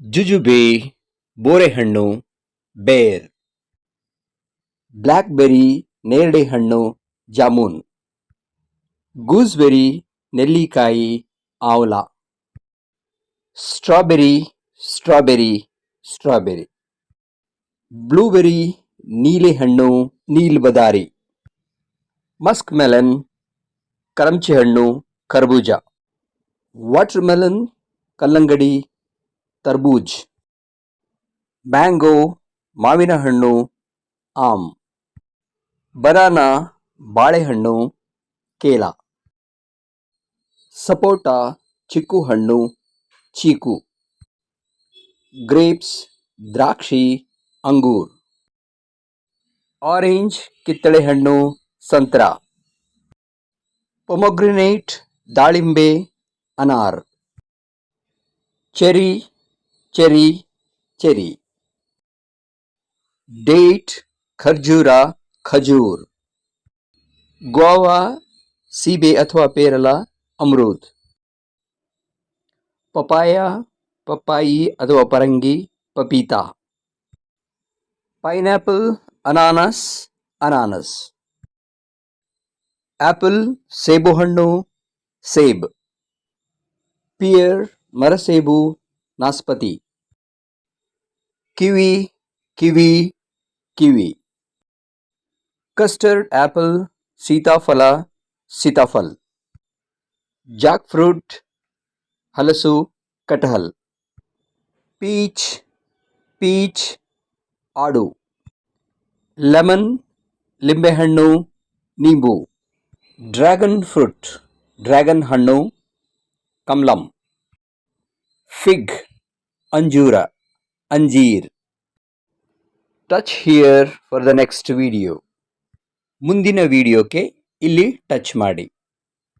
Jujube, ಬೋರೆಹಣ್ಣು, ಬೇರ್, blackberry ನೇರಳೆ ಹಣ್ಣು ಜಾಮೂನ್, ಗೂಸ್ಬೆರಿ, ನೆಲ್ಲಿಕಾಯಿ, ಆವಲ, ಸ್ಟ್ರಾಬೆರಿ ಸ್ಟ್ರಾಬೆರಿ ಸ್ಟ್ರಾಬೆರಿ, ಬ್ಲೂಬೆರಿ, ನೀಲೆಹಣ್ಣು, ನೀಲ್ಬದಾರಿ ಮಸ್ಕ್ ಮೆಲನ್ ಕರಂಚಿ ಹಣ್ಣು ಕರ್ಬೂಜ ವಾಟರ್ ಮೆಲನ್ ಕಲ್ಲಂಗಡಿ ತರ್ಬೂಜ್. ಮ್ಯಾಂಗೋ ಮಾವಿನ ಹಣ್ಣು ಆಮ್. ಬನಾನಾ, ಬಾಳೆಹಣ್ಣು, ಕೇಲ. ಸಪೋಟ ಚಿಕ್ಕು ಹಣ್ಣು ಚೀಕು. ಗ್ರೇಪ್ಸ್, ದ್ರಾಕ್ಷಿ, ಅಂಗೂರ್. ಆರೆಂಜ್ ಕಿತ್ತಳೆ ಹಣ್ಣು ಸಂತ್ರ. ಪೊಮೊಗ್ರಿನೇಟ್, ದಾಳಿಂಬೆ, ಅನಾರ್. ಚೆರಿ ಚೆರಿ ಚೆರಿ ಡೇಟ್ ಖರ್ಜೂರ ಖಜೂರ್ ಗೋವಾ ಸೀಬೆ ಅಥವಾ ಪೇರಲ ಅಮೃತ್ ಪಪಾಯ ಪಪ್ಪಾಯಿ ಅಥವಾ ಪರಂಗಿ ಪಪೀತಾ ಪೈನಾಪಲ್ ಅನಾನಸ್ ಅನಾನಸ್ ಆಪಲ್ ಸೇಬುಹಣ್ಣು ಸೇಬ್ ಪಿಯರ್ ಮರಸೇಬು ನಾಸ್ಪತಿ ಕಿವಿ ಕಿವಿ ಕಿವಿ ಕಸ್ಟರ್ಡ್ ಆಪಲ್ ಸೀತಾಫಲ ಸೀತಾಫಲ್ ಜಾಕ್ ಫ್ರೂಟ್ ಹಲಸು ಕಟಹಲ್ ಪೀಚ್ ಪೀಚ್ ಆಡು ಲೆಮನ್ ಲಿಂಬೆಹಣ್ಣು ನಿಂಬು ಡ್ರ್ಯಾಗನ್ ಫ್ರೂಟ್ ಡ್ರ್ಯಾಗನ್ ಹಣ್ಣು ಕಮ್ಲಂ ಫಿಗ್ ಅಂಜೂರ ಅಂಜೀರ್. Touch here for the next video ಮುಂದಿನ ವಿಡಿಯೋಕ್ಕೆ ಇಲ್ಲಿ ಟಚ್ ಮಾಡಿ.